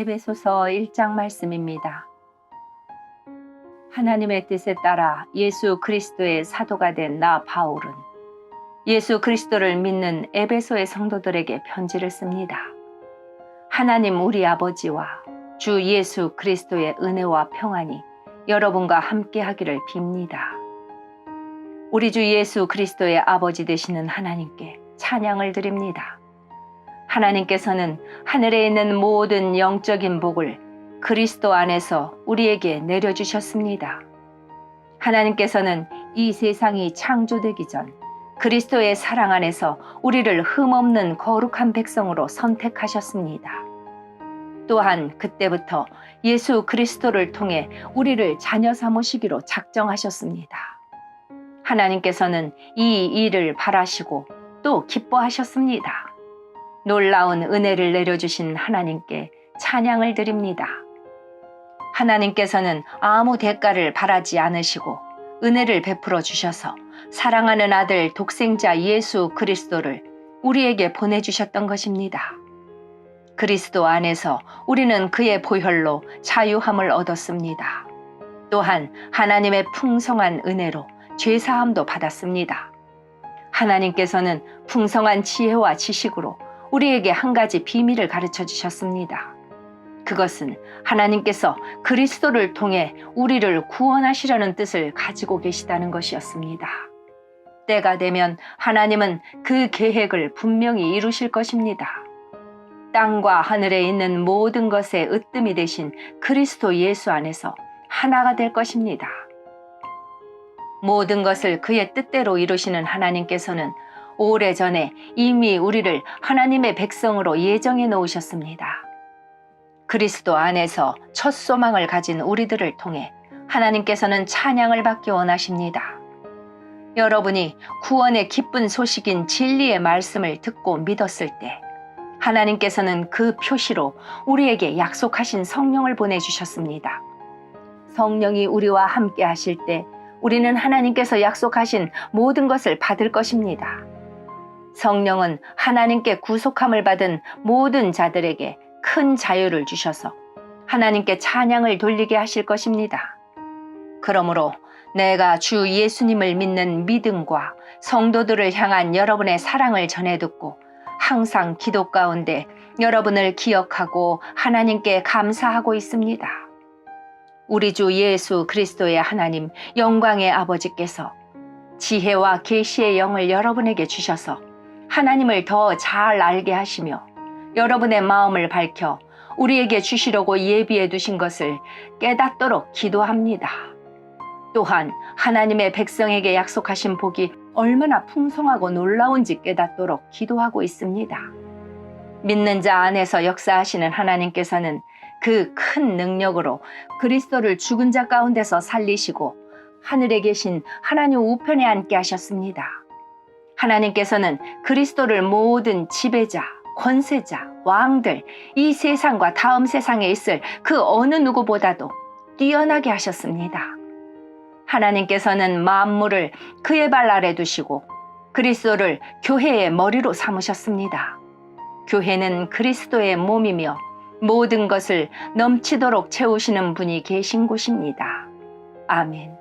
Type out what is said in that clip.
에베소서 1장 말씀입니다. 하나님의 뜻에 따라 예수 그리스도의 사도가 된 나 바울은 예수 그리스도를 믿는 에베소의 성도들에게 편지를 씁니다. 하나님 우리 아버지와 주 예수 그리스도의 은혜와 평안이 여러분과 함께 하기를 빕니다. 우리 주 예수 그리스도의 아버지 되시는 하나님께 찬양을 드립니다. 하나님께서는 하늘에 있는 모든 영적인 복을 그리스도 안에서 우리에게 내려주셨습니다. 하나님께서는 이 세상이 창조되기 전 그리스도의 사랑 안에서 우리를 흠없는 거룩한 백성으로 선택하셨습니다. 또한 그때부터 예수 그리스도를 통해 우리를 자녀 삼으시기로 작정하셨습니다. 하나님께서는 이 일을 바라시고 또 기뻐하셨습니다. 놀라운 은혜를 내려주신 하나님께 찬양을 드립니다. 하나님께서는 아무 대가를 바라지 않으시고 은혜를 베풀어 주셔서 사랑하는 아들 독생자 예수 그리스도를 우리에게 보내주셨던 것입니다. 그리스도 안에서 우리는 그의 보혈로 자유함을 얻었습니다. 또한 하나님의 풍성한 은혜로 죄사함도 받았습니다. 하나님께서는 풍성한 지혜와 지식으로 우리에게 한 가지 비밀을 가르쳐 주셨습니다. 그것은 하나님께서 그리스도를 통해 우리를 구원하시려는 뜻을 가지고 계시다는 것이었습니다. 때가 되면 하나님은 그 계획을 분명히 이루실 것입니다. 땅과 하늘에 있는 모든 것의 으뜸이 되신 그리스도 예수 안에서 하나가 될 것입니다. 모든 것을 그의 뜻대로 이루시는 하나님께서는 오래전에 이미 우리를 하나님의 백성으로 예정해 놓으셨습니다. 그리스도 안에서 첫 소망을 가진 우리들을 통해 하나님께서는 찬양을 받기 원하십니다. 여러분이 구원의 기쁜 소식인 진리의 말씀을 듣고 믿었을 때 하나님께서는 그 표시로 우리에게 약속하신 성령을 보내주셨습니다. 성령이 우리와 함께 하실 때 우리는 하나님께서 약속하신 모든 것을 받을 것입니다. 성령은 하나님께 구속함을 받은 모든 자들에게 큰 자유를 주셔서 하나님께 찬양을 돌리게 하실 것입니다. 그러므로 내가 주 예수님을 믿는 믿음과 성도들을 향한 여러분의 사랑을 전해 듣고 항상 기도 가운데 여러분을 기억하고 하나님께 감사하고 있습니다. 우리 주 예수 그리스도의 하나님 영광의 아버지께서 지혜와 계시의 영을 여러분에게 주셔서 하나님을 더 잘 알게 하시며 여러분의 마음을 밝혀 우리에게 주시려고 예비해 두신 것을 깨닫도록 기도합니다. 또한 하나님의 백성에게 약속하신 복이 얼마나 풍성하고 놀라운지 깨닫도록 기도하고 있습니다. 믿는 자 안에서 역사하시는 하나님께서는 그 큰 능력으로 그리스도를 죽은 자 가운데서 살리시고 하늘에 계신 하나님 우편에 앉게 하셨습니다. 하나님께서는 그리스도를 모든 지배자, 권세자, 왕들, 이 세상과 다음 세상에 있을 그 어느 누구보다도 뛰어나게 하셨습니다. 하나님께서는 만물을 그의 발 아래 두시고 그리스도를 교회의 머리로 삼으셨습니다. 교회는 그리스도의 몸이며 모든 것을 넘치도록 채우시는 분이 계신 곳입니다. 아멘.